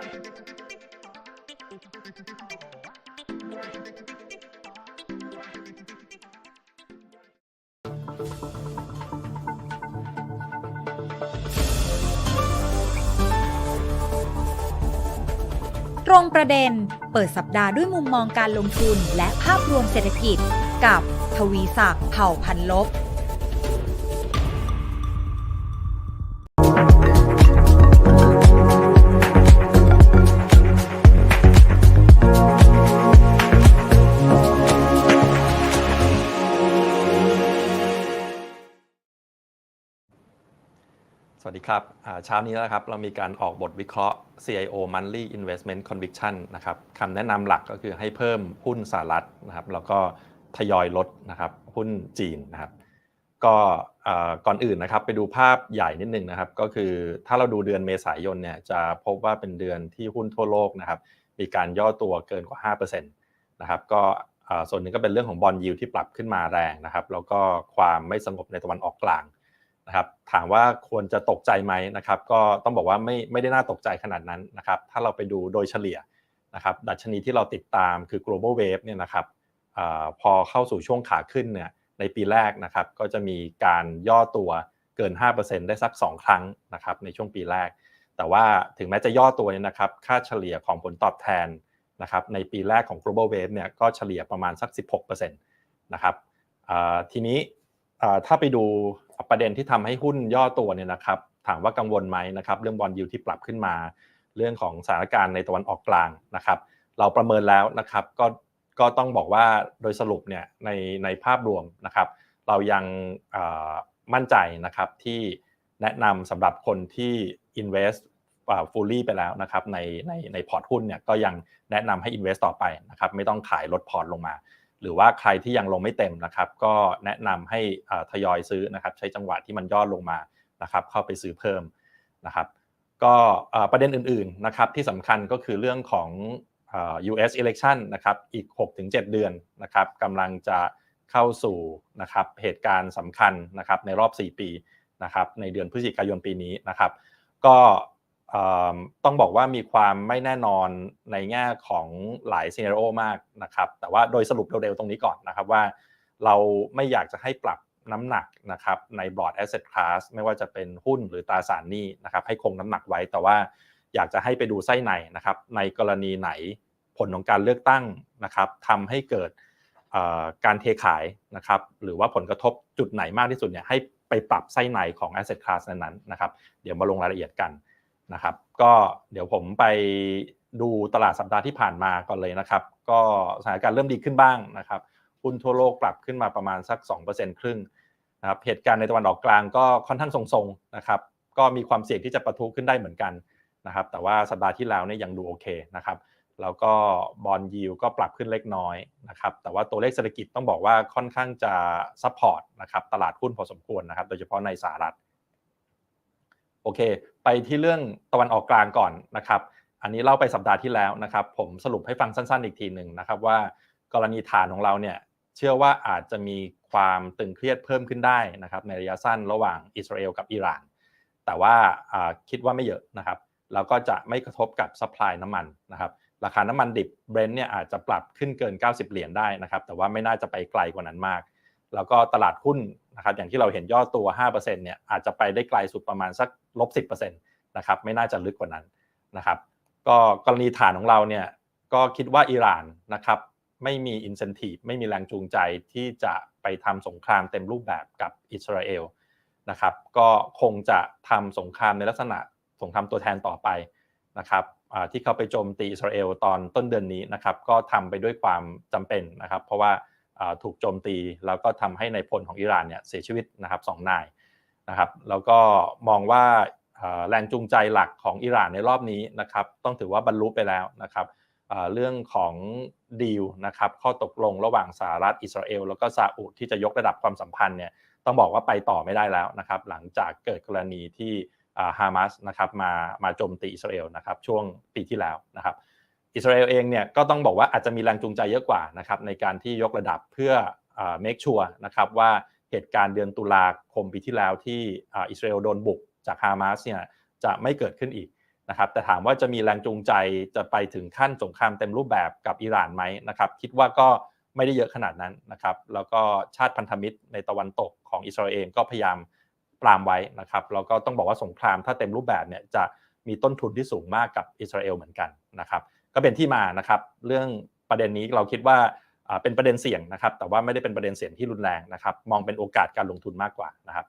ตรงประเด็นเปิดสัปดาห์ด้วยมุมมองการลงทุนและภาพรวมเศรษฐกิจ กับทวีศักดิ์เผ่าพันลบ สวัสดีครับเช้านี้นะครับเรามีการออกบทวิเคราะห์ CIO Monthly Investment Conviction นะครับคำแนะนำหลักก็คือให้เพิ่มหุ้นสหรัฐนะครับแล้วก็ทยอยลดนะครับหุ้นจีนนะครับก็อ่าก่อนอื่นนะครับไปดูภาพใหญ่นิดนึงนะครับก็คือถ้าเราดูเดือนเมษายนเนี่ยจะพบว่าเป็นเดือนที่หุ้นทั่วโลกนะครับมีการย่อตัวเกินกว่า 5%นะครับก็ส่วนหนึ่งก็เป็นเรื่องของบอลยิวที่ปรับขึ้นมาแรงนะครับแล้วก็ความไม่สงบในตะวันออกกลาง นะครับถามว่าควรจะตกใจไหมนะครับ ก็ต้องบอกว่าไม่ไม่ได้น่าตกใจขนาดนั้นนะครับ ถ้าเราไปดูโดยเฉลี่ยนะครับดัชนีที่เราติดตามคือ global wave เนี่ยนะครับอพอเข้าสู่ช่วงขาขึ้นเนี่ยในปีแรกนะครับ ก็จะมีการย่อตัวเกิน 5%ได้สัก 2 ครั้งนะครับในช่วงปีแรก แต่ว่าถึงแม้จะย่อตัวเนี่ยนะครับค่าเฉลี่ยของผลตอบแทนนะครับในปีแรกของ global wave เนี่ยก็เฉลี่ยประมาณสัก 16%นะครับทีนี้ถ้าไปดู ประเด็นที่ทำให้หุ้นย่อตัวเนี่ยนะครับ ถามว่ากังวลไหมนะครับ เรื่องบอลยูที่ปรับขึ้นมา เรื่องของสถานการณ์ในตะวันออกกลางนะครับ เราประเมินแล้วนะครับ ก็ก็ต้องบอกว่าโดยสรุปเนี่ยในในภาพรวมนะครับ เรายังมั่นใจนะครับที่แนะนำสำหรับคนที่ invest fully ไปแล้วนะครับในในในพอร์ตหุ้นเนี่ยก็ยังแนะนำให้ invest ต่อไปนะครับ ไม่ต้องขายลดพอร์ตลงมา หรือว่าใครที่ยังลงไม่เต็มนะครับ ก็แนะนำให้ทยอยซื้อนะครับ ใช้จังหวะที่มันย่อลงมานะครับ เข้าไปซื้อเพิ่มนะครับ ก็ประเด็นอื่นๆนะครับที่สำคัญก็คือเรื่องของ US election นะครับอีก 6-7 เดือนนะครับกำลังจะเข้าสู่นะครับเหตุการณ์สำคัญนะครับในรอบ 4 ปีนะครับในเดือนพฤศจิกายนปีนี้นะครับ ก็ ต้องบอกว่ามีความไม่แน่นอนในแง่ของหลายซีนารโอมากนะครับ แต่ว่าโดยสรุปเร็วๆตรงนี้ก่อนนะครับว่า เราไม่อยากจะให้ปรับน้ำหนักนะครับใน broad asset class ไม่ว่าจะเป็นหุ้นหรือตราสารหนี้นะครับให้คงน้ำหนักไว้ แต่ว่าอยากจะให้ไปดูไส้ในนะครับ ในกรณีไหนผลของการเลือกตั้งนะครับทำให้เกิดการเทขายนะครับ หรือว่าผลกระทบจุดไหนมากที่สุดเนี่ยให้ไปปรับไส้ในของ asset class นั้นๆนะครับ เดี๋ยวมาลงรายละเอียดกัน นะครับ ก็เดี๋ยวผมไปดูตลาดสัปดาห์ที่ผ่านมาก่อนเลยนะครับ ก็สถานการณ์เริ่มดีขึ้นบ้างนะครับหุ้นทั่วโลกปรับขึ้นมาประมาณสัก 2%ครึ่งนะครับเหตุการณ์ในตะวันออกกลางก็ค่อนข้างทรงๆนะครับก็มีความเสี่ยงที่จะประทุขึ้นได้เหมือนกันนะครับ แต่ว่าสัปดาห์ที่แล้วเนี่ยยังดูโอเคนะครับแล้วก็บอลยิวก็ปรับขึ้นเล็กน้อยนะครับแต่ว่าตัวเลขเศรษฐกิจต้องบอกว่าค่อนข้างจะซัพพอร์ตนะครับตลาดหุ้นพอสมควรนะครับโดยเฉพาะในสหรัฐ โอเค ไปที่เรื่องตะวันออกกลางก่อนนะครับอันนี้เล่าไปสัปดาห์ที่แล้วนะครับ ผมสรุปให้ฟังสั้นๆ อีกทีหนึ่งนะครับ ว่ากรณีฐานของเราเนี่ยเชื่อว่าอาจจะมีความตึงเครียดเพิ่มขึ้นได้นะครับในระยะสั้นระหว่างอิสราเอลกับอิหร่าน แต่ว่าคิดว่าไม่เยอะนะครับแล้วก็จะไม่กระทบกับซัพพลายน้ำมันนะครับราคาน้ำมันดิบเบรนท์เนี่ยอาจจะปรับขึ้นเกิน 90 เหรียญได้นะครับแต่ว่าไม่น่าจะไปไกลกว่านั้นมาก แล้วก็ตลาดหุ้นนะครับอย่างที่เราเห็นย่อตัว 5%เนี่ยอาจจะไปได้ไกลสุดประมาณสัก ลบ10%นะครับไม่น่าจะลึกกว่านั้นนะครับก็กรณีฐานของเราเนี่ยก็คิดว่าอิหร่านนะครับไม่มี incentive ไม่มีแรงจูงใจที่จะไปทำสงครามเต็มรูปแบบกับอิสราเอลนะครับก็คงจะทำสงครามในลักษณะสงครามตัวแทนต่อไปนะครับที่เขาไปโจมตีอิสราเอลตอนต้นเดือนนี้นะครับก็ทำไปด้วยความจำเป็นนะครับ เพราะว่าถูกโจมตีแล้วก็ทำให้ในพลของอิหร่านเนี่ยเสียชีวิตนะครับสองนาย นะครับแล้วก็มองว่าแรงจูงใจหลักของอิหร่านในรอบนี้นะครับต้องถือว่าบรรลุไปแล้วนะครับเรื่องของดีลนะครับข้อตกลงระหว่างสหรัฐอิสราเอลแล้วก็ซาอุดที่จะยกระดับความสัมพันธ์เนี่ยต้องบอกว่าไปต่อไม่ได้แล้วนะครับหลังจากเกิดกรณีที่ฮามาสนะครับมามาโจมตีอิสราเอลนะครับช่วงปีที่แล้วนะครับอิสราเอลเองเนี่ยก็ต้องบอกว่าอาจจะมีแรงจูงใจเยอะกว่านะครับในการที่ยกระดับเพื่ออ่า make sure นะครับว่า เหตุการณ์เดือนตุลาคมปีที่แล้วที่อิสราเอลโดนบุกจากฮามาสเนี่ยจะไม่เกิดขึ้นอีกนะครับแต่ถามว่าจะมีแรงจูงใจจะไปถึงขั้นสงครามเต็มรูปแบบกับอิหร่านไหมนะครับคิดว่าก็ไม่ได้เยอะขนาดนั้นนะครับแล้วก็ชาติพันธมิตรในตะวันตกของอิสราเอลก็พยายามปรามไว้นะครับแล้วก็ต้องบอกว่าสงครามถ้าเต็มรูปแบบเนี่ยจะมีต้นทุนที่สูงมากกับอิสราเอลเหมือนกันนะครับก็เป็นที่มานะครับเรื่องประเด็นนี้เราคิดว่า เป็นประเด็นเสี่ยงนะครับ แต่ว่าไม่ได้เป็นประเด็นเสี่ยงที่รุนแรงนะครับ มองเป็นโอกาสการลงทุนมากกว่านะครับ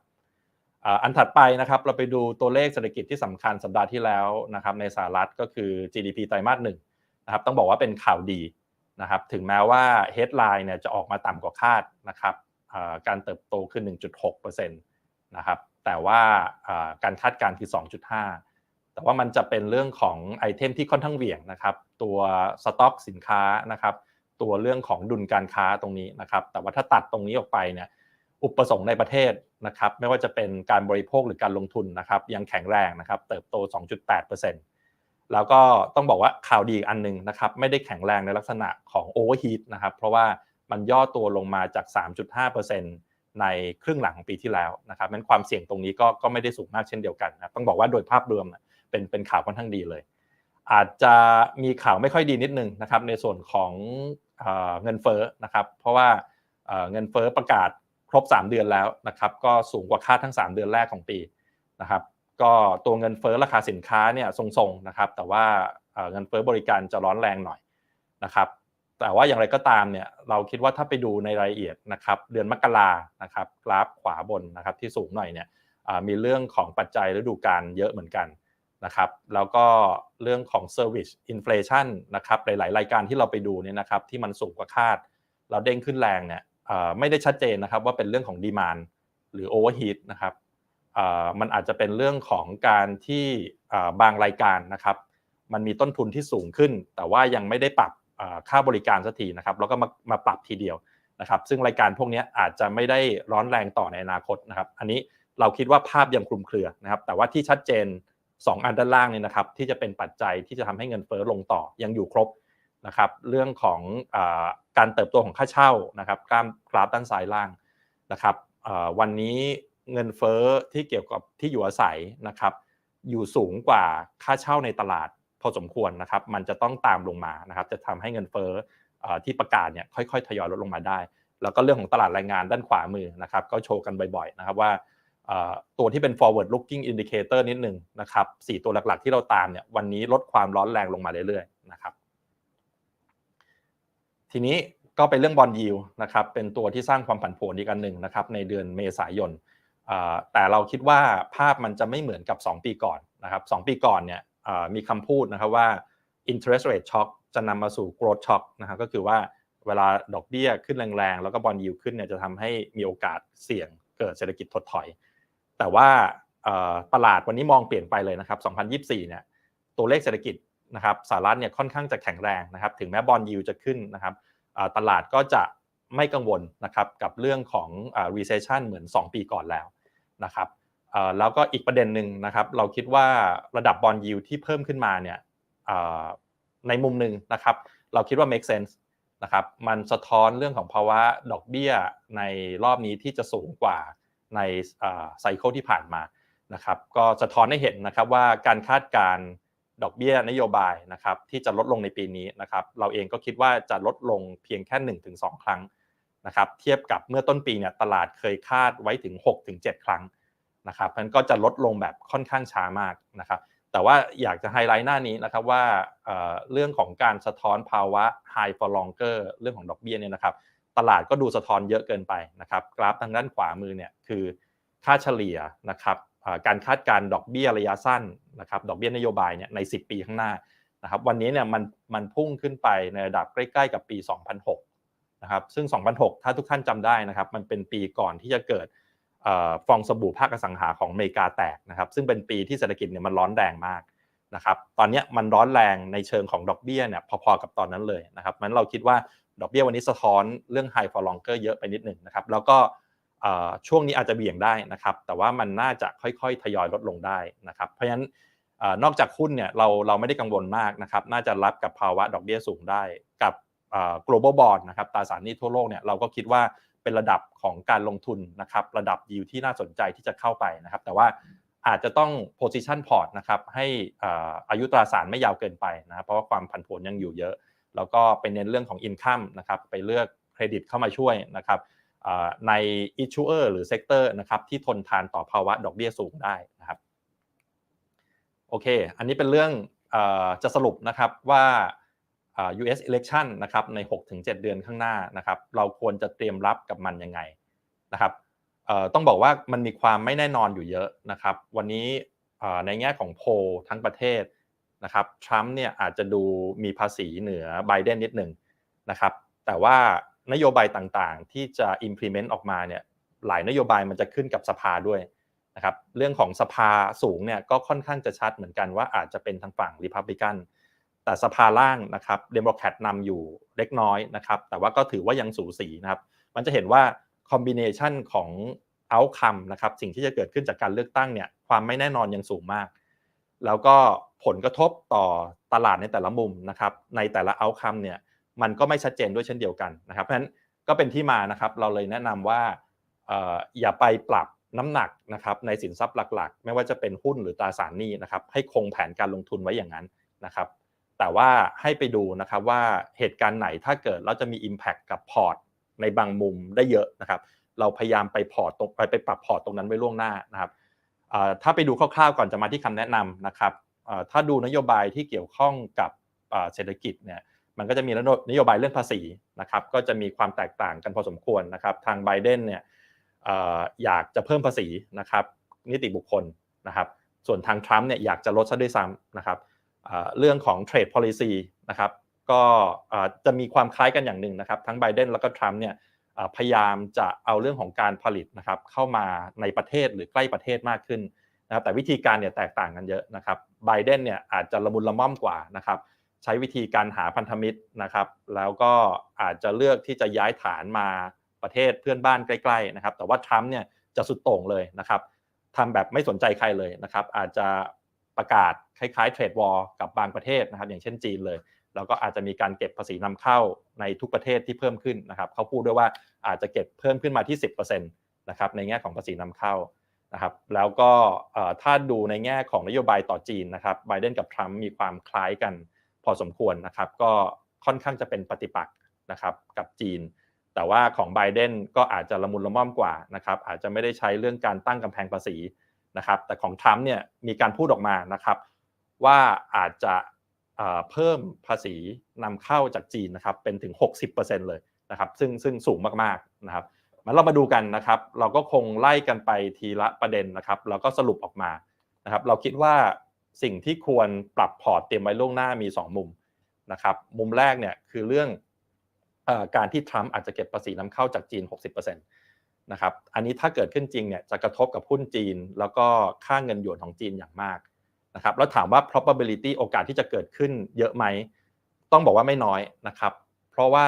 อันถัดไปนะครับ เราไปดูตัวเลขเศรษฐกิจที่สำคัญสัปดาห์ที่แล้วนะครับ ในสหรัฐก็คือ GDP ไตรมาสหนึ่งนะครับ ต้องบอกว่าเป็นข่าวดีนะครับ ถึงแม้ว่า headline เนี่ยจะออกมาต่ำกว่าคาดนะครับการเติบโตขึ้น 1.6%นะครับ แต่ว่าการคาดการณ์คือ 2.5 แต่ว่ามันจะเป็นเรื่องของไอเทมที่ค่อนข้างเหวี่ยงนะครับ ตัวสต็อกสินค้านะครับ ตัวเรื่องของดุลการค้าตรงนี้นะครับ แต่ว่าถ้าตัดตรงนี้ออกไปเนี่ยอุปสงค์ในประเทศนะครับไม่ว่าจะเป็นการบริโภคหรือการลงทุนนะครับยังแข็งแรงนะครับเติบโต 2.8%แล้วก็ต้องบอกว่าข่าวดีอันหนึ่งนะครับไม่ได้แข็งแรงในลักษณะของโอเวอร์ฮีทนะครับเพราะว่ามันย่อตัวลงมาจาก 3.5%ในครึ่งหลังของปีที่แล้วนะครับนั้นความเสี่ยงตรงนี้ก็ก็ไม่ได้สูงมากเช่นเดียวกันนะต้องบอกว่าโดยภาพรวมเป็นเป็นข่าวค่อนข้างดีเลย อาจจะมีข่าวไม่ค่อยดีนิดนึงนะครับในส่วนของ เงินเฟ้อนะครับ เพราะว่าเงินเฟ้อประกาศครบ 3 เดือนแล้วนะครับ ก็สูงกว่าคาดทั้ง 3 เดือนแรกของปีนะครับ ก็ตัวเงินเฟ้อราคาสินค้าเนี่ยทรงๆนะครับ แต่ว่าเงินเฟ้อบริการจะร้อนแรงหน่อยนะครับ แต่ว่าอย่างไรก็ตามเนี่ยเราคิดว่าถ้าไปดูในรายละเอียดนะครับ เดือนมกรานะครับกราฟขวาบนนะครับที่สูงหน่อยเนี่ยมีเรื่องของปัจจัยฤดูกาลเยอะเหมือนกัน นะครับแล้วก็เรื่องของ Service Inflation นะครับหลาย ๆ รายการที่เราไปดูเนี่ยนะครับที่มันสูงกว่าคาด เราเด้งขึ้นแรงเนี่ยไม่ได้ชัดเจนนะครับว่าเป็นเรื่องของดีมานหรือโอเวอร์ฮีทนะครับมันอาจจะเป็นเรื่องของการที่บางรายการนะครับมันมีต้นทุนที่สูงขึ้น แต่ว่ายังไม่ได้ปรับค่าบริการสักทีนะครับแล้วก็มามาปรับทีเดียวนะครับซึ่งรายการพวกนี้อาจจะไม่ได้ร้อนแรงต่อในอนาคตนะครับอันนี้เราคิดว่าภาพยังคลุมเครือนะครับแต่ว่าที่ชัดเจน 2 อันด้านล่างเนี่ยนะครับที่จะเป็นปัจจัยที่จะทำให้เงินเฟ้อลงต่อยังอยู่ครบนะครับเรื่องของอการเติบโตของค่าเช่านะครับกราฟกราฟด้านซ้ายล่างนะครับวันนี้เงินเฟ้อที่เกี่ยวกับที่อยู่อาศัยนะครับอยู่สูงกว่าค่าเช่าในตลาดพอสมควรนะครับมันจะต้องตามลงมานะครับจะทำให้เงินเฟ้อที่ประกาศเนี่ยค่อยๆทยอยลดลงมาได้ แล้วก็เรื่องของตลาดแรงงานด้านขวามือนะครับก็โชว์กันบ่อยๆนะครับว่า ตัวที่เป็น forward looking indicator นิดหนึ่งนะครับสี่ตัวหลักๆที่เราตามเนี่ยวันนี้ลดความร้อนแรงลงมาเรื่อยๆนะครับ ทีนี้ก็เป็นเรื่องบอลยิวนะครับเป็นตัวที่สร้างความผันผวนอีกอันหนึ่งนะครับในเดือนเมษายนแต่เราคิดว่าภาพมันจะไม่เหมือนกับ 2 ปีก่อนนะครับ2ปีก่อนเนี่ยมีคำพูดนะครับว่า interest rate shock จะนำมาสู่ growth shock นะครับก็คือว่าเวลาดอกเบี้ยขึ้นแรงๆ แล้วก็บอลยิวขึ้นเนี่ยจะทำให้มีโอกาสเสี่ยงเกิดเศรษฐกิจถดถอย แต่ว่าตลาดวันนี้มองเปลี่ยนไปเลยนะครับ 2024 เนี่ย ตัวเลขเศรษฐกิจนะครับสหรัฐเนี่ยค่อนข้างจะแข็งแรงนะครับ ถึงแม้บอลยิวจะขึ้นนะครับตลาดก็จะไม่กังวลนะครับกับเรื่องของ recession เหมือน 2 ปีก่อนแล้วนะครับแล้วก็อีกประเด็นหนึ่งนะครับ เราคิดว่าระดับบอลยิวที่เพิ่มขึ้นมาเนี่ยในมุมหนึ่งนะครับ เราคิดว่า make sense นะครับ มันสะท้อนเรื่องของภาวะดอกเบี้ยในรอบนี้ที่จะสูงกว่า ในไซเคิลที่ผ่านมานะครับก็สะท้อนให้เห็นนะครับว่าการคาดการดอกเบี้ยนโยบายนะครับที่จะลดลงในปีนี้นะครับเราเองก็คิดว่าจะลดลงเพียงแค่ 1-2 ครั้งนะครับเทียบกับเมื่อต้นปีเนี่ยตลาดเคยคาดไว้ถึง 6-7 ครั้งนะครับมันก็จะลดลงแบบค่อนข้างช้ามากนะครับแต่ว่าอยากจะไฮไลท์หน้านี้นะครับว่าเรื่องของการสะท้อนภาวะ high for longer เรื่องของดอกเบี้ยเนี่ยนะครับ ตลาดก็ดูสะท้อนเยอะเกินไปนะครับกราฟทางด้านขวามือเนี่ยคือค่าเฉลี่ยนะครับการคาดการดอกเบี้ยระยะสั้นนะครับดอกเบี้ยนโยบายเนี่ยใน 10 ปีข้างหน้านะครับวันนี้เนี่ยมันมันพุ่งขึ้นไปในระดับใกล้ๆกับปี 2006นะครับซึ่ง 2006 ถ้าทุกท่านจำได้นะครับมันเป็นปีก่อนที่จะเกิดฟองสบู่ภาคอสังหาของอเมริกาแตกนะครับซึ่งเป็นปีที่เศรษฐกิจเนี่ยมันร้อนแรงมากนะครับตอนนี้มันร้อนแรงในเชิงของดอกเบี้ยเนี่ยพอๆกับตอนนั้นเลยนะครับมันเราคิดว่า ดอกเบี้ยวันนี้สะท้อนเรื่อง high for longer เยอะไปนิดหนึ่งนะครับ แล้วก็ช่วงนี้อาจจะเบี่ยงได้นะครับ แต่ว่ามันน่าจะค่อยๆ ทยอยลดลงได้นะครับ เพราะฉะนั้นนอกจากหุ้นเนี่ยเราเราไม่ได้กังวลมากนะครับ น่าจะรับกับภาวะดอกเบี้ยสูงได้ กับ global bond นะครับตราสารหนี้ทั่วโลกเนี่ยเราก็คิดว่าเป็นระดับของการลงทุนนะครับ ระดับยิวที่น่าสนใจที่จะเข้าไปนะครับ แต่ว่าอาจจะต้อง position port นะครับให้อาอายุตราสารไม่ยาวเกินไปนะครับเพราะว่าความผันผวนยังอยู่เยอะ แล้วก็ไปเน้นเรื่องของ income นะครับไปเลือกเครดิตเข้ามาช่วยนะครับอ่าใน issuer หรือ sector นะครับที่ทนทานต่อภาวะดอกเบี้ยสูงได้นะครับโอเค อันนี้เป็นเรื่องอจะสรุปนะครับว่า US election นะครับใน 6-7 เดือนข้างหน้านะครับเราควรจะเตรียมรับกับมันยังไงนะครับต้องบอกว่ามันมีความไม่แน่นอนอยู่เยอะนะครับ วันนี้ในแง่ของโพลทั้งประเทศ นะครับทรัมป์เนี่ยอาจจะดูมีภาษีเหนือไบเดนนิดหนึ่งนะครับแต่ว่านโยบายต่างๆ ที่จะ implement ออกมาเนี่ยหลายนโยบายมันจะขึ้นกับสภาด้วยนะครับเรื่องของสภาสูงเนี่ยก็ค่อนข้างจะชัดเหมือนกันว่าอาจจะเป็นทางฝั่ง Republican แต่สภาล่างนะครับเดโมแครตนำอยู่เล็กน้อยนะครับแต่ว่าก็ถือว่ายังสูสีนะครับมันจะเห็นว่าคอมบิเนชันของ outcome นะครับสิ่งที่จะเกิดขึ้นจากการเลือกตั้งเนี่ยความไม่แน่นอนยังสูงมาก แล้วก็ผลกระทบต่อตลาดในแต่ละมุมนะครับในแต่ละ outcome เนี่ยมันก็ไม่ชัดเจนด้วยเช่นเดียวกันนะครับเพราะฉะนั้นก็เป็นที่มานะครับเราเลยแนะนำว่าอย่าไปปรับน้ำหนักนะครับในสินทรัพย์หลักๆ ไม่ว่าจะเป็นหุ้นหรือตราสารหนี้นะครับให้คงแผนการลงทุนไว้อย่างนั้นนะครับแต่ว่าให้ไปดูนะครับว่าเหตุการณ์ไหนถ้าเกิดเราจะมี Impact กับพอร์ตในบางมุมได้เยอะนะครับเราพยายามไปพอร์ตตรงไปไปปรับพอร์ตตรงนั้นไว้ล่วงหน้านะครับ ถ้าไปดูคร่าวๆก่อนจะมาที่คำแนะนำนะครับถ้าดูนโยบายที่เกี่ยวข้องกับเศรษฐกิจเนี่ยมันก็จะมีนโยบายเรื่องภาษีนะครับก็จะมีความแตกต่างกันพอสมควรนะครับทางไบเดนเนี่ยอยากจะเพิ่มภาษีนะครับนิติบุคคลนะครับส่วนทางทรัมป์เนี่ยอยากจะลดซะด้วยซ้ำนะครับเรื่องของ trade policy นะครับก็จะมีความคล้ายกันอย่างหนึ่งนะครับทั้งไบเดนแล้วก็ทรัมป์เนี่ย พยายามจะเอาเรื่องของการผลิตนะครับเข้ามาในประเทศหรือใกล้ประเทศมากขึ้นนะครับแต่วิธีการเนี่ยแตกต่างกันเยอะนะครับไบเดนเนี่ยอาจจะละมุนละม่อมกว่านะครับใช้วิธีการหาพันธมิตรนะครับ แล้วก็อาจจะเลือกที่จะย้ายฐานมาประเทศเพื่อนบ้านใกล้ๆนะครับ แต่ว่าทรัมป์เนี่ยจะสุดโต่งเลยนะครับทำแบบไม่สนใจใครเลยนะครับ อาจจะประกาศคล้ายๆเทรดวอลกับบางประเทศนะครับ อย่างเช่นจีนเลย แล้วก็อาจจะมีการเก็บภาษีนำเข้าในทุกประเทศที่เพิ่มขึ้นนะครับเขาพูดด้วยว่าอาจจะเก็บเพิ่มขึ้นมาที่ 10%นะครับในแง่ของภาษีนำเข้านะครับแล้วก็ถ้าดูในแง่ของนโยบายต่อจีนนะครับไบเดนกับทรัมป์มีความคล้ายกันพอสมควรนะครับ ก็ค่อนข้างจะเป็นปฏิปักษ์นะครับกับจีน แต่ว่าของไบเดนก็อาจจะละมุนละม่อมกว่านะครับอาจจะไม่ได้ใช้เรื่องการตั้งกำแพงภาษีนะครับแต่ของทรัมป์เนี่ยมีการพูดออกมานะครับว่าอาจจะ เพิ่มภาษีนำเข้าจากจีนนะครับเป็นถึง 60%เลยนะครับซึ่งซึ่งสูงมากๆนะครับมาเรามาดูกันนะครับ เราก็คงไล่กันไปทีละประเด็นนะครับ แล้วก็สรุปออกมานะครับเราคิดว่าสิ่งที่ควรปรับพอร์ตเตรียมไว้ล่วงหน้ามี 2 มุมนะครับมุมแรกเนี่ยคือเรื่องอการที่ทรัมป์อาจจะเก็บภาษีนำเข้าจากจีน 60%นะครับอันนี้ถ้าเกิดขึ้นจริงเนี่ยจะกระทบกับหุ้นจีน แล้วก็ค่าเงินหยวนของจีนอย่างมาก นะครับแล้วถามว่า probability โอกาสที่จะเกิดขึ้นเยอะไหม ต้องบอกว่าไม่น้อยนะครับ เพราะว่า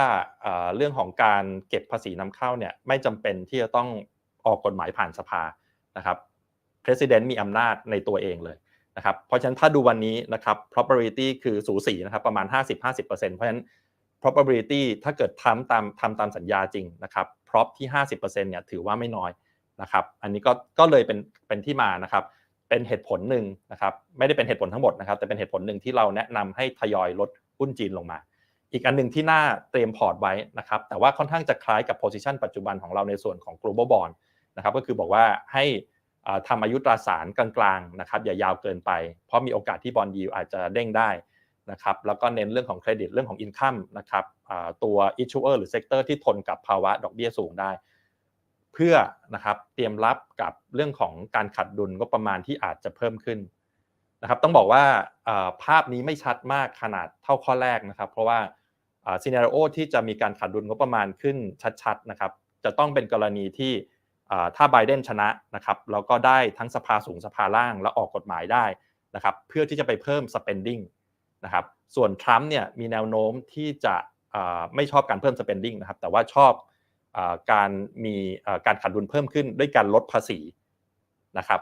เรื่องของการเก็บภาษีนำเข้าเนี่ยไม่จำเป็นที่จะต้องออกกฎหมายผ่านสภานะครับ president มีอำนาจในตัวเองเลยนะครับ เพราะฉะนั้นถ้าดูวันนี้นะครับ probability คือสูสีนะครับประมาณ 50-50%เพราะฉะนั้น probability ถ้าเกิดทำตามทำตามสัญญาจริงนะครับ prop ที่ 50%เนี่ยถือว่าไม่น้อยนะครับ อันนี้ก็ก็เลยเป็นเป็นที่มานะครับ เป็นเหตุผลหนึ่งนะครับไม่ได้เป็นเหตุผลทั้งหมดนะครับ แต่เป็นเหตุผลหนึ่งที่เราแนะนำให้ทยอยลดหุ้นจีนลงมา อีกอันหนึ่งที่น่าเตรียมพอร์ตไว้นะครับแต่ว่าค่อนข้างจะคล้ายกับ position ปัจจุบันของเราในส่วนของ global bond นะครับก็คือบอกว่าให้ทำอายุตราสารกลางๆนะครับอย่ายาวเกินไป เพราะมีโอกาสที่บอลยูอาจจะเด้งได้นะครับแล้วก็เน้นเรื่องของเครดิตเรื่องของ income นะครับตัว issuer หรือ sector ที่ทนกับภาวะดอกเบี้ยสูงได้ เพื่อนะครับเตรียมรับกับเรื่องของการขัดดุลก็ประมาณที่อาจจะเพิ่มขึ้นนะครับต้องบอกว่าภาพนี้ไม่ชัดมากขนาดเท่าข้อแรกนะครับ เพราะว่าซีเนารีโอที่จะมีการขัดดุลก็ประมาณขึ้นชัดๆนะครับจะต้องเป็นกรณีที่ถ้าไบเดนชนะนะครับแล้วก็ได้ทั้งสภาสูงสภาล่างและออกกฎหมายได้นะครับเพื่อที่จะไปเพิ่ม spending นะครับส่วนทรัมป์เนี่ยมีแนวโน้มที่จะไม่ชอบการเพิ่ม spending นะครับแต่ว่าชอบ การมีการขาดดุลเพิ่มขึ้นด้วยการลดภาษีนะครับ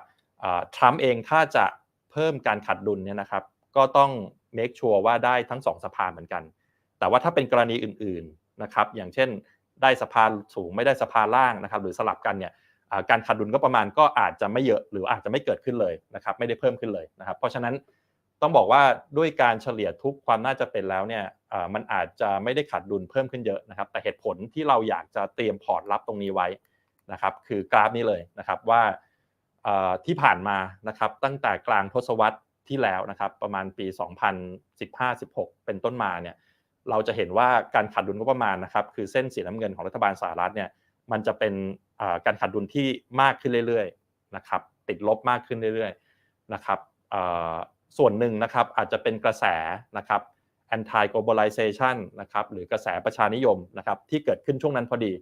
ทรัมป์เองถ้าจะเพิ่มการขาดดุลเนี่ยนะครับก็ต้อง make sure ว่าได้ทั้งสองสภาเหมือนกัน แต่ว่าถ้าเป็นกรณีอื่นๆนะครับอย่างเช่นได้สภาสูงไม่ได้สภาล่างนะครับหรือสลับกันเนี่ยการขาดดุลก็ประมาณก็อาจจะไม่เยอะหรืออาจจะไม่เกิดขึ้นเลยนะครับไม่ได้เพิ่มขึ้นเลยนะครับเพราะฉะนั้นต้องบอกว่าด้วยการเฉลี่ยทุกความน่าจะเป็นแล้วเนี่ย มันอาจจะไม่ได้ขาดดุลเพิ่มขึ้นเยอะนะครับ แต่เหตุผลที่เราอยากจะเตรียมพอร์ตรับตรงนี้ไว้นะครับ คือกราฟนี้เลยนะครับว่าที่ผ่านมานะครับตั้งแต่กลางทศวรรษที่แล้วนะครับประมาณปี 2015-16 เป็นต้นมาเนี่ยเราจะเห็นว่าการขาดดุลงบประมาณนะครับคือเส้นสีน้ำเงินของรัฐบาลสหรัฐเนี่ยมันจะเป็นการขาดดุลที่มากขึ้นเรื่อยๆนะครับติดลบมากขึ้นเรื่อยๆนะครับส่วนหนึ่งนะครับอาจจะเป็นกระแสนะครับ anti globalization นะครับหรือกระแสประชานิยมนะครับที่เกิดขึ้นช่วงนั้นพอดี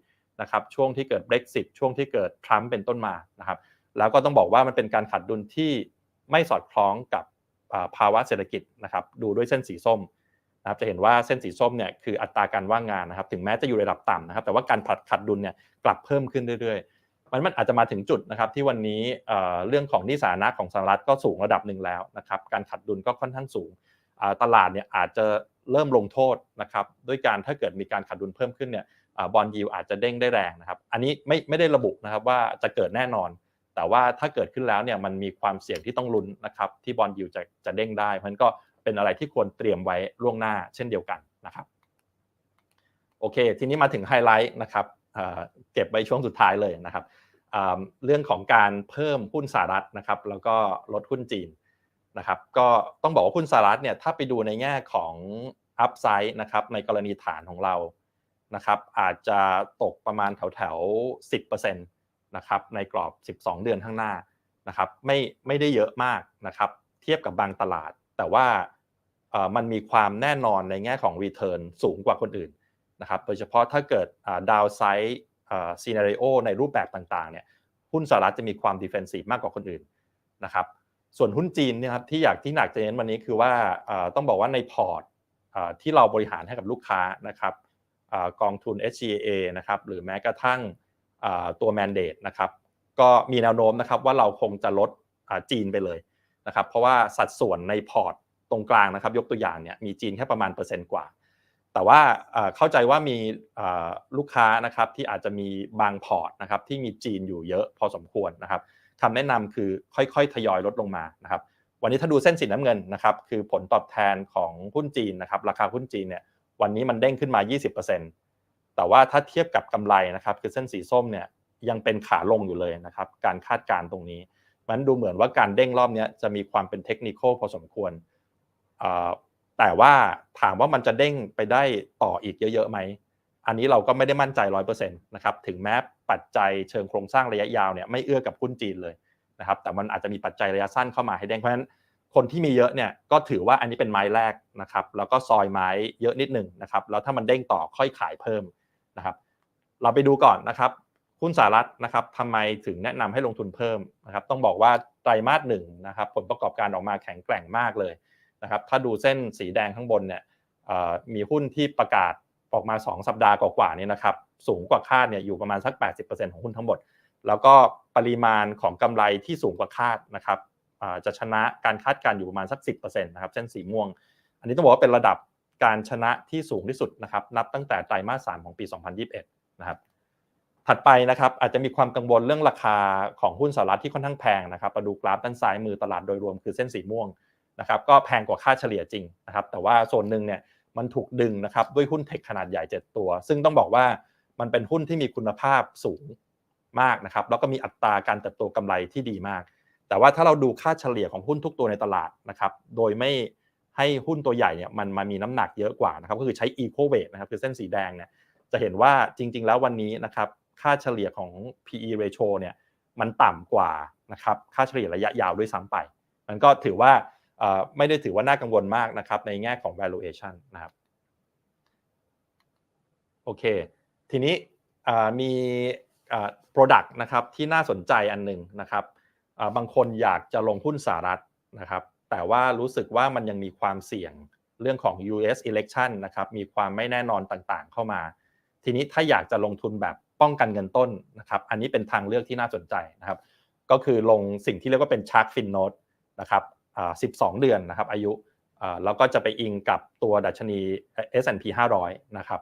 นะครับช่วงที่เกิด Brexit ช่วงที่เกิดทรัมป์เป็นต้นมานะครับแล้วก็ต้องบอกว่ามันเป็นการขาดดุลที่ไม่สอดคล้องกับภาวะเศรษฐกิจนะครับดูด้วยเส้นสีส้มนะครับจะเห็นว่าเส้นสีส้มเนี่ยคืออัตราการว่างงานนะครับถึงแม้จะอยู่ในระดับต่ำนะครับแต่ว่าการผัดขาดดุลเนี่ยกลับเพิ่มขึ้นเรื่อยๆ มันมันอาจจะมาถึงจุดนะครับที่วันนี้เรื่องของนี้สาธารณะของสหรัฐก็สูงระดับหนึ่งแล้วนะครับการขาดดุลก็ค่อนข้างสูง ตลาดเนี่ยอาจจะเริ่มลงโทษนะครับด้วยการถ้าเกิดมีการขาดดุลเพิ่มขึ้นเนี่ยบอลยิวอาจจะเด้งได้แรงนะครับ อันนี้ไม่ไม่ได้ระบุนะครับว่าจะเกิดแน่นอน แต่ว่าถ้าเกิดขึ้นแล้วเนี่ยมันมีความเสี่ยงที่ต้องลุ้นนะครับที่บอลยิวจะจะเด้งได้เพราะฉะนั้นก็เป็นอะไรที่ควรเตรียมไว้ล่วงหน้าเช่นเดียวกันนะครับโอเค ทีนี้มาถึงไฮไลท์นะครับเก็บไว้ช่วงสุดท้ายเลยนะครับเรื่องของการเพิ่มหุ้นสหรัฐนะครับแล้วก็ลดหุ้นจีน นะครับก็ต้องบอกว่าหุ้นสหรัฐเนี่ยถ้าไปดูในแง่ของอัพไซด์นะครับในกรณีฐานของเรานะครับอาจจะตกประมาณแถวแถว10%นตนะครับในกรอบ 12 เดือนข้างหน้านะครับไม่ไม่ได้เยอะมากนะครับเทียบกับบางตลาด แต่ว่ามันมีความแน่นอนในแง่ของ Return สูงกว่าคนอื่นนะครับโดยเฉพาะถ้าเกิดดาวไซด์ซีนารีโอในรูปแบบต่างๆเนี่ยหุ้นสหรัฐจะมีความดิเฟนซีฟมากกว่าคนอื่นนะครับ ส่วนหุ้นจีนเนี่ยครับที่อยากที่หนักจะเน้นวันนี้คือว่าต้องบอกว่าในพอร์ตที่เราบริหารให้กับลูกค้านะครับอกองทุน SGA นะครับหรือแม้กระทั่งตัว mandate นะครับก็มีแนวโน้มนะครับว่าเราคงจะลดจีนไปเลยนะครับเพราะว่าสัดส่วนในพอร์ตตรงกลางนะครับยกตัวอย่างเนี่ยมีจีนแค่ประมาณเปอร์เซ็นต์กว่า แต่ว่าเข้าใจว่ามีลูกค้านะครับที่อาจจะมีบางพอร์ตนะครับที่มีจีนอยู่เยอะพอสมควรนะครับ คำแนะนำคือค่อยๆ ทยอยลดลงมานะครับวันนี้ถ้าดูเส้นสีน้ำเงินนะครับคือผลตอบแทนของหุ้นจีนนะครับราคาหุ้นจีนเนี่ยวันนี้มันเด้งขึ้นมา 20%แต่ว่าถ้าเทียบกับกำไรนะครับคือเส้นสีส้มเนี่ยยังเป็นขาลงอยู่เลยนะครับการคาดการณ์ตรงนี้มันดูเหมือนว่าการเด้งรอบนี้จะมีความเป็นเทคนิคพอสมควร แต่ว่าถามว่ามันจะเด้งไปได้ต่ออีกเยอะๆไหม อันนี้เราก็ไม่ได้มั่นใจร้อยเปอร์เซ็นต์นะครับ ถึงแม้ ปัจจัยเชิงโครงสร้างระยะยาวเนี่ยไม่เอื้อกับหุ้นจีนเลยนะครับ แต่มันอาจจะมีปัจจัยระยะสั้นเข้ามาให้เด้งเพราะฉะนั้นคนที่มีเยอะเนี่ยก็ถือว่าอันนี้เป็นไม้แรกนะครับ แล้วก็ซอยไม้เยอะนิดหนึ่งนะครับ แล้วถ้ามันเด้งต่อค่อยขายเพิ่มนะครับ เราไปดูก่อนนะครับหุ้นสหรัฐนะครับทำไมถึงแนะนำให้ลงทุนเพิ่มนะครับ ต้องบอกว่าไตรมาสหนึ่งนะครับ ผลประกอบการออกมาแข็งแกร่งมากเลยนะครับ ถ้าดูเส้นสีแดงข้างบนเนี่ยมีหุ้นที่ประกาศออกมา 2 สัปดาห์กว่าๆนี้นะครับ สูงกว่าคาดเนี่ยอยู่ประมาณสัก 80%ของหุ้นทั้งหมด แล้วก็ปริมาณของกำไรที่สูงกว่าคาดนะครับจะชนะการคาดการอยู่ประมาณสัก 10%นะครับเส้นสีม่วง อันนี้ต้องบอกว่าเป็นระดับการชนะที่สูงที่สุดนะครับนับตั้งแต่ไตรมาส3ของปี 2021 นะครับถัดไปนะครับอาจจะมีความกังวลเรื่องราคาของหุ้นสหรัฐที่ค่อนข้างแพงนะครับมาดูกราฟด้านซ้ายมือตลาดโดยรวมคือเส้นสีม่วงนะครับก็แพงกว่าค่าเฉลี่ยจริงนะครับแต่ว่าส่วนหนึ่งเนี่ยมันถูกดึงนะครับด้วยหุ้นเทคขนาดใหญ่ 7 ตัว ซึ่งต้องบอกว่า มันเป็นหุ้นที่มีคุณภาพสูงมากนะครับ แล้วก็มีอัตราการเติบโตกำไรที่ดีมาก แต่ว่าถ้าเราดูค่าเฉลี่ยของหุ้นทุกตัวในตลาดนะครับ โดยไม่ให้หุ้นตัวใหญ่เนี่ยมันมามีน้ำหนักเยอะกว่านะครับ ก็คือใช้ equal weight นะครับ คือเส้นสีแดงเนี่ย จะเห็นว่าจริง ๆ แล้ววันนี้นะครับ ค่าเฉลี่ยของ PE ratio เนี่ย มันต่ำกว่านะครับ ค่าเฉลี่ยระยะยาวด้วยซ้ำไป มันก็ถือว่าไม่ได้ถือว่าน่ากังวลมากนะครับ ในแง่ของ valuation นะครับ โอเค ทีนี้มี product นะครับที่น่าสนใจอันหนึ่งนะครับบางคนอยากจะลงหุ้นสหรัฐนะครับ แต่ว่ารู้สึกว่ามันยังมีความเสี่ยงเรื่องของ US election นะครับมีความไม่แน่นอนต่างๆ เข้ามา ทีนี้ถ้าอยากจะลงทุนแบบป้องกันเงินต้นนะครับอันนี้เป็นทางเลือกที่น่าสนใจนะครับ ก็คือลงสิ่งที่เรียกว่าเป็น Shark Fin Note นะครับ12 เดือนนะครับอายุแล้วก็จะไปอิงกับตัวดัชนี S&P 500 นะครับ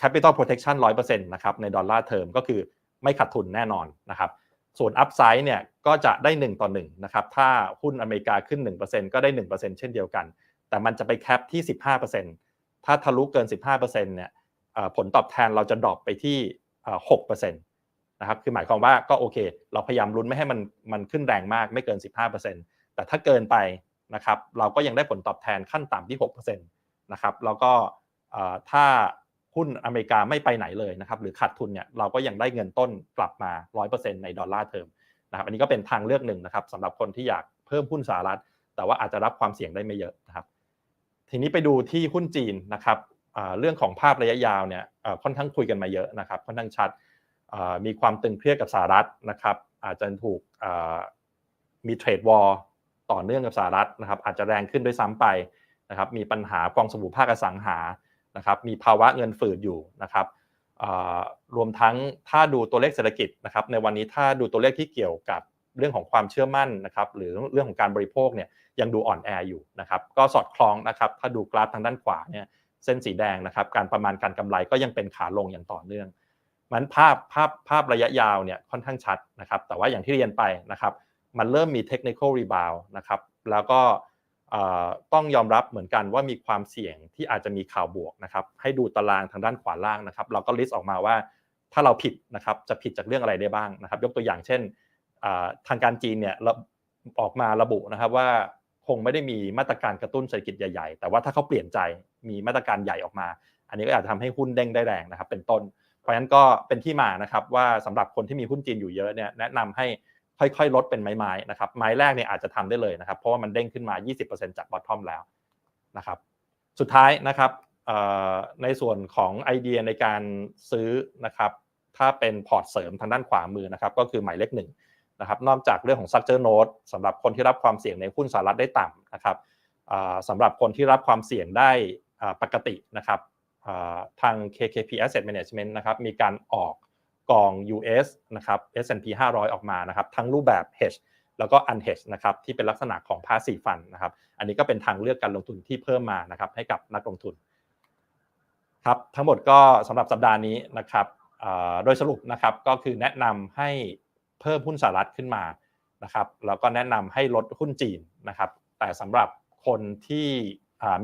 Capital Protection 100%นะครับในดอลลาร์เทอมก็คือไม่ขาดทุนแน่นอนนะครับส่วนอัพไซด์เนี่ยก็จะได้ 1 ต่อ1นะครับถ้าหุ้นอเมริกาขึ้น 1%ก็ได้ 1%เช่นเดียวกัน แต่มันจะไปแคปที่ 15%ถ้าทะลุเกิน 15%เนี่ยเอ่อผลตอบแทนเราจะดรอปไปที่เอ่อ6%นะครับคือหมายความว่าก็โอเค เราพยายามลุ้นไม่ให้มันมันขึ้นแรงมากไม่เกิน 15%แต่ถ้าเกินไปนะครับเราก็ยังได้ผลตอบแทนขั้นต่ำที่ 6%นะครับแล้วก็ถ้า หุ้นอเมริกาไม่ไปไหนเลยนะครับหรือขาดทุนเนี่ยเราก็ยังได้เงินต้นกลับมา 100%ในดอลลาร์เทอมนะครับอันนี้ก็เป็นทางเลือกหนึ่งนะครับสำหรับคนที่อยากเพิ่มหุ้นสหรัฐ แต่ว่าอาจจะรับความเสี่ยงได้ไม่เยอะนะครับทีนี้ไปดูที่หุ้นจีนนะครับเรื่องของภาพระยะยาวเนี่ยค่อนข้างคุยกันมาเยอะนะครับค่อนข้างชัดมีความตึงเครียดกับสหรัฐนะครับอาจจะถูกมีเทรดวอลต่อเนื่องกับสหรัฐนะครับอาจจะแรงขึ้นด้วยซ้ำไปนะครับมีปัญหากองสบู่ภาคอสังหา นะครับมีภาวะเงินฝืดอยู่นะครับรวมทั้งถ้าดูตัวเลขเศรษฐกิจนะครับในวันนี้ถ้าดูตัวเลขที่เกี่ยวกับเรื่องของความเชื่อมั่นนะครับหรือเรื่องของการบริโภคเนี่ยยังดูอ่อนแออยู่นะครับก็สอดคล้องนะครับถ้าดูกราฟทางด้านขวาเนี่ยเส้นสีแดงนะครับการประมาณการกำไรก็ยังเป็นขาลงอย่างต่อเนื่องมันภาพภาพภาพระยะยาวเนี่ยค่อนข้างชัดนะครับแต่ว่าอย่างที่เรียนไปนะครับมันเริ่มมี technical rebound นะครับแล้วก็ ต้องยอมรับเหมือนกันว่ามีความเสี่ยงที่อาจจะมีข่าวบวกนะครับ ให้ดูตารางทางด้านขวาล่างนะครับ เราก็ลิสต์ออกมาว่าถ้าเราผิดนะครับจะผิดจากเรื่องอะไรได้บ้างนะครับ ยกตัวอย่างเช่นทางการจีนเนี่ยออกมาระบุนะครับว่าคงไม่ได้มีมาตรการกระตุ้นเศรษฐกิจใหญ่ๆ แต่ว่าถ้าเขาเปลี่ยนใจมีมาตรการใหญ่ออกมา อันนี้ก็อาจจะทำให้หุ้นเด้งได้แรงนะครับ เป็นต้น เพราะฉะนั้นก็เป็นที่มานะครับว่าสำหรับคนที่มีหุ้นจีนอยู่เยอะเนี่ยแนะนำให้ ค่อยๆ ลดเป็นไม้ๆนะครับไม้แรกเนี่ยอาจจะทำได้เลยนะครับ เพราะว่ามันเด้งขึ้นมา 20%จากบอททอมแล้วนะครับ สุดท้ายนะครับในส่วนของไอเดียในการซื้อนะครับ ถ้าเป็นพอร์ตเสริมทางด้านขวามือนะครับ ก็คือหมายเลขหนึ่งนะครับ นอกจากเรื่องของ structure note สำหรับคนที่รับความเสี่ยงในหุ้นสหรัฐได้ต่ำนะครับสำหรับคนที่รับความเสี่ยงได้ปกตินะครับทาง KKP Asset Management นะครับมีการออก กอง US นะครับ S&P 500 ออกมานะครับทั้งรูปแบบ hedge แล้วก็ unhedge นะครับที่เป็นลักษณะของ passive fund นะครับอันนี้ก็เป็นทางเลือกการลงทุนที่เพิ่มมานะครับให้กับนักลงทุนครับทั้งหมดก็สำหรับสัปดาห์นี้นะครับโดยสรุปนะครับก็คือแนะนำให้เพิ่มหุ้นสหรัฐขึ้นมานะครับแล้วก็แนะนำให้ลดหุ้นจีนนะครับแต่สำหรับคนที่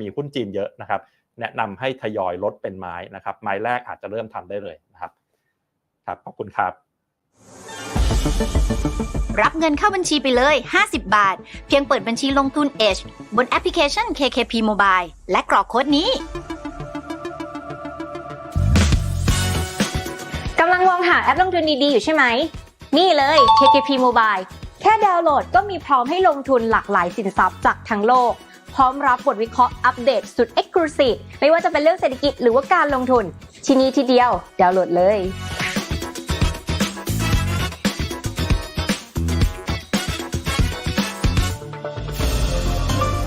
มีหุ้นจีนเยอะนะครับแนะนำให้ทยอยลดเป็นไม้นะครับไม้แรกอาจจะเริ่มทำได้เลยนะครับ ครับขอบคุณครับ รับเงินเข้าบัญชีไปเลย 50 บาท เพียงเปิดบัญชีลงทุน Edge บนแอปพลิเคชัน KKP Mobile และกรอกโค้ดนี้กำลังมองหาแอปลงทุนดีๆอยู่ใช่ไหม นี่เลย KKP Mobile แค่ดาวน์โหลดก็มีพร้อมให้ลงทุนหลากหลายสินทรัพย์จากทั้งโลก พร้อมรับบทวิเคราะห์อัปเดตสุด Exclusive ไม่ว่าจะเป็นเรื่องเศรษฐกิจหรือว่าการลงทุน ที่นี่ทีเดียว ดาวน์โหลดเลย